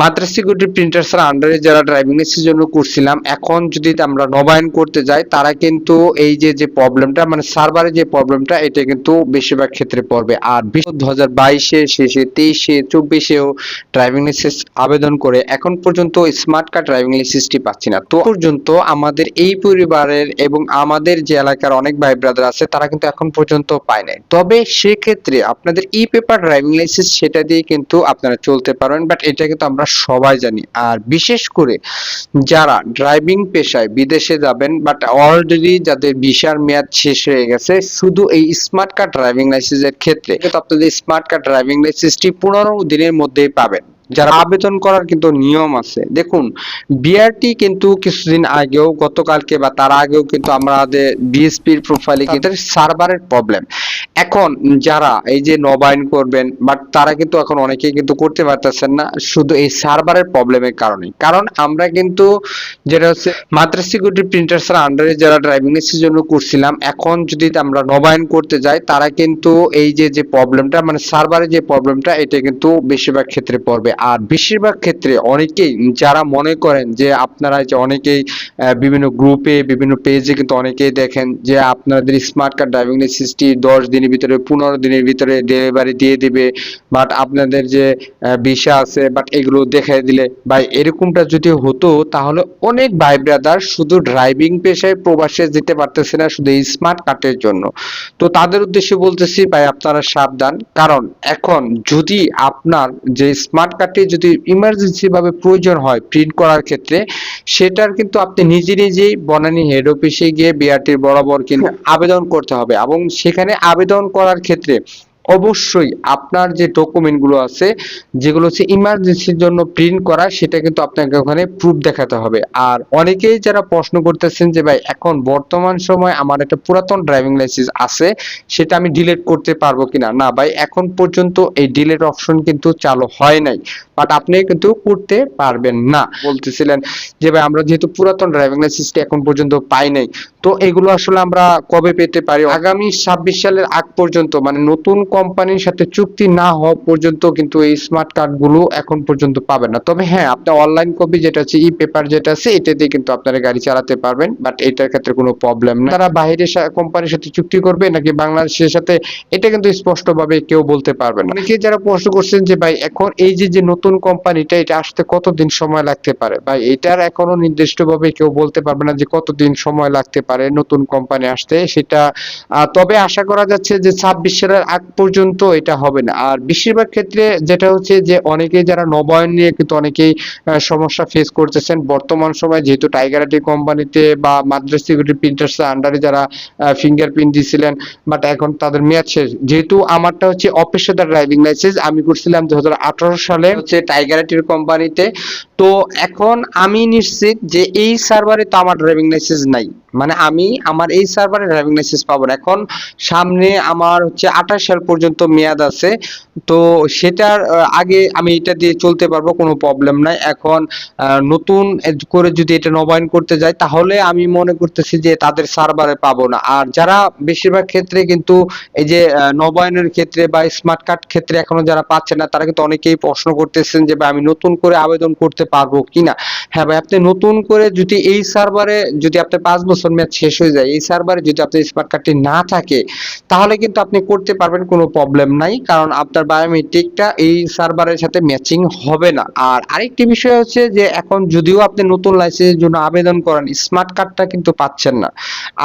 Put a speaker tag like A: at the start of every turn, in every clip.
A: Madras security printers এর আন্ডারে যারা ড্রাইভিং লাইসেন্সের জন্য করছিলাম, এখন যদি আমরা নবায়ন করতে যাই, তারা কিন্তু এই যে যে প্রবলেমটা মানে সার্ভারে যে প্রবলেমটা এটা কিন্তু বেশিরভাগ ক্ষেত্রে পড়বে। আর দু হাজার বাইশে, শেষে, তেইশে, চব্বিশেও ড্রাইভিং লাইসেন্স আবেদন করে এখন পর্যন্ত স্মার্ট কার্ড ড্রাইভিং লাইসেন্সটি পাচ্ছি না। তো পর্যন্ত আমাদের এই পরিবারের এবং আমাদের যে এলাকার অনেক ভাই ব্রাদার আছে, তারা কিন্তু এখন পর্যন্ত পায় নাই। তবে সেক্ষেত্রে আপনাদের ই পেপার ড্রাইভিং লাইসেন্স সেটা দিয়ে কিন্তু আপনারা চলতে পারবেন বাট এটা কিন্তু আমরা সবাই জানি। আর বিশেষ করে যারা ড্রাইভিং পেশায় বিদেশে যাবেন বাট অলরেডি যাদের ভিসার মেয়াদ শেষ হয়ে গেছে শুধু এই স্মার্ট কার্ড ড্রাইভিং লাইসেন্সের ক্ষেত্রে আপনাদের স্মার্ট কার্ড ড্রাইভিং লাইসেন্সটি পনেরো দিনের মধ্যেই পাবেন। যারা আবেদন করার কিন্তু নিয়ম আছে। দেখুন বিআরটি কিন্তু কিছুদিন আগেও গতকালকে বা তার আগেও কিন্তু আমাদের বিএসপির প্রোফাইলে কিন্তু সার্ভারের প্রবলেম এখন যারা এই যে নবায়ন করবেন বাট তারা কিন্তু এখন অনেকেই কিন্তু করতে পারতেছেন না, শুধু এই সার্ভারের প্রবলেমের কারণে কারণ আমরা কিন্তু যেটা হচ্ছে মাদ্রাস সিকিউরিটি প্রিন্টার্স এর আন্ডারে যারা ড্রাইভিং লাইসেন্সের জন্য করছিলাম, এখন যদি আমরা নবায়ন করতে যাই, তারা কিন্তু এই যে যে প্রবলেমটা মানে সার্ভারের যে প্রবলেমটা এটা কিন্তু বেশিরভাগ ক্ষেত্রে পড়বে। আর বেশিরভাগ ক্ষেত্রে অনেকেই, যারা মনে করেন যে আপনারা যে অনেকেই বিভিন্ন গ্রুপে বিভিন্ন পেজে কিন্তু অনেকেই দেখেন যে আপনাদের স্মার্ট কার্ড ড্রাইভিং লাইসেন্সটি দশ দিনের ভিতরে পনেরো দিনের ভিতরে ডেলিভারি দিয়ে দিবে। বাট আপনাদের যে ভিসা আছে বাট এগুলো দেখাই দিলে ভাই এরকমটা যদি হতো তাহলে অনেক ভাই ব্রাদার শুধু ড্রাইভিং পেশায় প্রবাসে যেতে পারতেছে না শুধু স্মার্ট কার্ডের জন্য। তো তাদের উদ্দেশ্যে বলতেছি ভাই আপনারা সাবধান। কারণ এখন যদি আপনার যে স্মার্ট কার্ডটি যদি ইমার্জেন্সি ভাবে প্রয়োজন হয় প্রিন্ট করার ক্ষেত্রে সেটার কিন্তু আপনি নিজে নিজেই বনানী হেড অফিসে গিয়ে বিআরটির বরাবর কিন্তু আবেদন করতে হবে। এবং সেখানে আবেদন করার ক্ষেত্রে অবশ্যই আপনার যে ডকুমেন্টগুলো আছে, যেগুলো হচ্ছে ইমার্জেন্সির জন্য প্রিন্ট করা, সেটা কিন্তু আপনাকে ওখানে প্রুফ দেখাতে হবে। আর অনেকেই যারা প্রশ্ন করতেছেন যে, ভাই, এখন বর্তমান সময় আমার একটা পুরাতন ড্রাইভিং লাইসেন্স আছে, সেটা আমি ডিলেট করতে পারব কিনা? না, ভাই, এখন পর্যন্ত এই ডিলেট অপশন কিন্তু চালু হয় নাই। বাট আপনি কিন্তু করতে পারবেন না। বলতেছিলেন যে, ভাই, আমরা যেহেতু পুরাতন ড্রাইভিং লাইসেন্সটা এখন পর্যন্ত পাই নাই। তো এগুলো আসলে আমরা কবে পেতে পারি? আগামী ছাব্বিশ সালের আগ পর্যন্ত মানে নতুন কোম্পানির সাথে চুক্তি না হওয়া পর্যন্ত কিন্তু এই স্মার্ট কার্ডগুলো এখন পর্যন্ত পাবেন না। তবে হ্যাঁ আপনি অনলাইন কপি যেটা আছে ই পেপার যেটা আছে এটা দিয়ে কিন্তু আপনারা গাড়ি চালাতে পারবেন বাট এটার ক্ষেত্রে কোনো প্রবলেম না তারা বাইরের কোম্পানির সাথে চুক্তি করবে, নাকি বাংলাদেশের সাথে? এটা কিন্তু স্পষ্টভাবে কেউ বলতে পারবে না। অনেকে যারা প্রশ্ন করছেন যে, ভাই, এখন এই যে যে নতুন কোম্পানিটা, এটা আসতে কতদিন সময় লাগতে পারে? ভাই, এটার এখনও নির্দিষ্টভাবে কেউ বলতে পারবে না যে, কতদিন সময় লাগতে পারে নতুন কোম্পানি আসতে? সেটা তবে আশা করা যাচ্ছে যে, ছাব্বিশ সালের আগ পর্যন্ত এটা হবে না। আর বেশিরভাগ ক্ষেত্রে যেটা হচ্ছে যে, অনেকেই যারা নবায়ন নিয়ে কিন্তু অনেকেই সমস্যা ফেস করতেছেন। বর্তমান সময় যেহেতু টাইগার আইটি কোম্পানিতে বা মাদ্রাস সিকিউরিটি প্রিন্টার্স আন্ডারে যারা ফিঙ্গারপ্রিন্ট দিয়েছিলেন বাট এখন তাদের মেয়াদ শেষ। যেহেতু আমারটা হচ্ছে অপেশাদার ড্রাইভিং লাইসেন্স আমি করছিলাম দু হাজার আঠারো সালে হচ্ছে টাইগার আইটির কোম্পানিতে তো এখন আমি নিশ্চিত যে এই সার্ভারে তো আমার ড্রাইভিং লাইসেন্স নাই। মানে আমি আমার এই সার্ভারে ড্রাইভিং লাইসেন্স পাবো না। এখন সামনে আমার হচ্ছে আঠাশ সাল পর্যন্ত মেয়াদ আছে। তো সেটার আগে আমি এটা দিয়ে চলতে পারব, কোনো প্রবলেম নাই। এখন নতুন করে যদি এটা নবায়ন করতে যাই, তাহলে আমি মনে করতেছি যে তাদের সার্ভারে পাবো না। আর যারা বেশিরভাগ ক্ষেত্রে কিন্তু এই যে নবায়নের ক্ষেত্রে বা স্মার্ট কার্ড ক্ষেত্রে এখনও যারা পাচ্ছে না, তারা কিন্তু অনেকেই প্রশ্ন করতেছেন যে ভাই আমি নতুন করে আবেদন করতে পারব কিনা? হ্যাঁ ভাই, আপনি নতুন করে যদি এই সার্ভারে যদি আপনি পাঁচ বছর মেয়াদ শেষ হয়ে যায়, এই সার্ভারে যদি আপনার স্মার্ট কার্ডটি না থাকে, তাহলে কিন্তু আপনি করতে পারবেন কোনো প্রবলেম নাই, কারণ আপনার বায়োমেট্রিকটা এই সার্ভারের সাথে ম্যাচিং হবে না। আর আরেকটি বিষয় হচ্ছে যে, এখন যদিও আপনি নতুন লাইসেন্সের জন্য আবেদন করেন স্মার্ট কার্ডটা কিন্তু পাচ্ছেন না।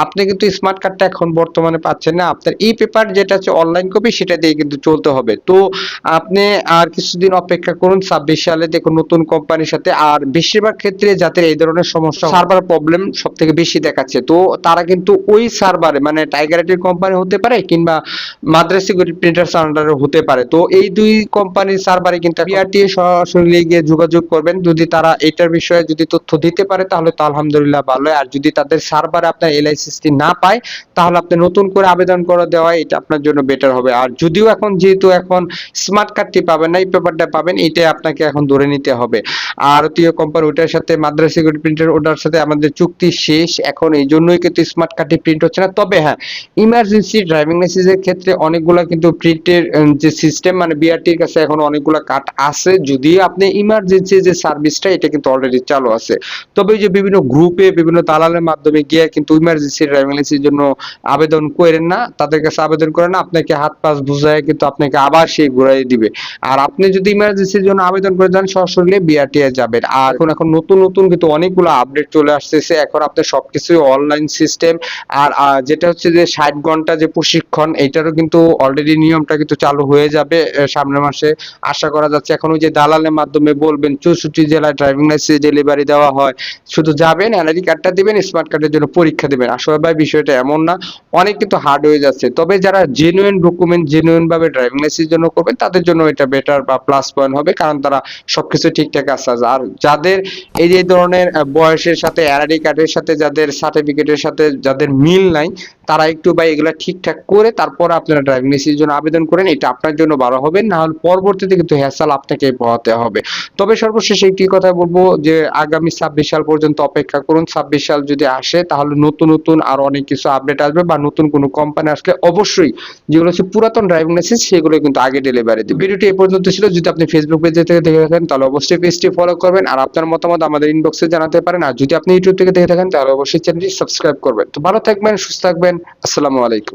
A: আপনি কিন্তু স্মার্ট কার্ডটা এখন বর্তমানে পাচ্ছেন না। আপনার ই পেপার যেটা আছে অনলাইন কপি সেটা দিয়ে কিন্তু চলতে হবে। তো আপনি আর কিছুদিন অপেক্ষা করুন, ছাব্বিশ সালে দেখুন নতুন কোম্পানির সাথে আর বেশিরভাগ ক্ষেত্রে যাদের এই ধরনের সমস্যা সার্ভার প্রবলেম সব থেকে বেশি দেখাচ্ছে। তো তারা কিন্তু ওই সার্ভারে মানে টাইগার কোম্পানি হতে পারে কিংবা মাদ্রাস সিকিউরিটি প্রিন্টার্স আন্ডারে হতে পারে। তো এই দুই কোম্পানির সার্ভারে কিন্তু বিআরটি সরাসরি গিয়ে যোগাযোগ করবেন। যদি তারা এটার বিষয়ে যদি তথ্য দিতে পারে, তাহলে তো আলহামদুলিল্লাহ ভালো আর যদি তাদের সার্ভারে আপনার এলআইসিসটি না পায়, তাহলে আপনি নতুন করে আবেদন করে দেওয়া এটা আপনার জন্য বেটার হবে। আর যদিও এখন যেহেতু এখন স্মার্ট কার্ডটি পাবেন না, এই পেপারটা পাবেন, এটাই আপনাকে এখন ধরে নিতে হবে। আরতীয় কোম্পানি ওটার সাথে মাদ্রাসা সিকিউরিটি প্রিন্টার ওটার সাথে আমাদের চুক্তি শেষ। এখন এই জন্যই কিন্তু স্মার্ট কার্ডটি প্রিন্ট হচ্ছে না। তবে হ্যাঁ ইমার্জেন্সি ড্রাইভিং লাইসেন্সের ক্ষেত্রে অনেকগুলা কিন্তু প্রিন্টের যে সিস্টেম মানে বিআরটির কাছে এখন অনেকগুলা কার্ড আছে। যদিও আপনি ইমার্জেন্সি যে সার্ভিসটা এটা কিন্তু অলরেডি চালু আছে। তবে যে বিভিন্ন গ্রুপে বিভিন্ন দালালের মাধ্যমে গিয়ে কিন্তু ইমার্জেন্সি ড্রাইভিং লাইসেন্সের জন্য আবেদন করেন না, তাদের কাছে আবেদন করেন না, আপনাকে হাত পাস বুঝায় কিন্তু আপনাকে আবার সেই ঘুরাই দিবে। আর আপনি যদি ইমার্জেন্সির জন্য আবেদন করে যান সরাসরি যাবেন। আর এখন এখন নতুন নতুন কিন্তু অনেকগুলো আপডেট চলে আসতেছে। এখন আপনি সবকিছুই অনলাইন সিস্টেম আর যেটা হচ্ছে যে ষাট ঘণ্টা যে প্রশিক্ষণ এইটারও কিন্তু অলরেডি নিয়মটা কিন্তু চালু হয়ে যাবে আহ, সামনের মাসে। আশা করা যাচ্ছে এখন ওই যে দালালের মাধ্যমে বলবেন চৌষট্টি জেলায় ড্রাইভিং লাইসেন্স ডেলিভারি দেওয়া হয়। শুধু যাবেন এনআইডি কার্ডটা দিবেন স্মার্ট কার্ডের জন্য পরীক্ষা দেবেন। আসলে ভাই বিষয়টা এমন না অনেক কিন্তু হার্ড হয়ে যাচ্ছে। তবে যারা জেনুইন ডকুমেন্ট জেনুইন ভাবে ড্রাইভিং লাইসেন্সের জন্য করবেন তাদের জন্য এটা বেটার বা প্লাস পয়েন্ট হবে কারণ তারা সবকিছু ঠিকঠাক আছে আর যাদের এই যে ধরনের বয়সের সাথে কার্ডের সাথে, যাদের সার্টিফিকেটের সাথে, যাদের মিল নাই তারা একটু ভাই এগুলা ঠিকঠাক করে তারপর আপনারা ড্রাইভিং লাইসেন্সের জন্য আবেদন করেন, এটা আপনার জন্য ভালো হবে। না হলে পরবর্তীতে কিন্তু হ্যাসাল আপনাকে পোহাতে হবে। তবে সর্বশেষ একটি কথা বলব যে, আগামী ছাব্বিশ সাল পর্যন্ত অপেক্ষা করুন। ছাব্বিশ সাল যদি আসে, তাহলে নতুন নতুন আর অনেক কিছু আপডেট আসবে বা নতুন কোনো কোম্পানি আসলে অবশ্যই যেগুলো হচ্ছে পুরাতন ড্রাইভিং লাইসেন্স সেগুলো কিন্তু আগে ডেলিভারি দিবে। ভিডিওটি এই পর্যন্ত ছিল। যদি আপনি ফেসবুক পেজ থেকে দেখে থাকেন, তাহলে অবশ্যই পেজটি ফলো করবেন আর আপনার মতামত আমাদের ইনবক্সে জানাতে পারেন। আর যদি আপনি ইউটিউব থেকে দেখে থাকেন, তাহলে অবশ্যই চ্যানেলটি সাবস্ক্রাইব করবেন। তো ভালো থাকবেন, সুস্থ থাকবেন। আসসালামু আলাইকুম।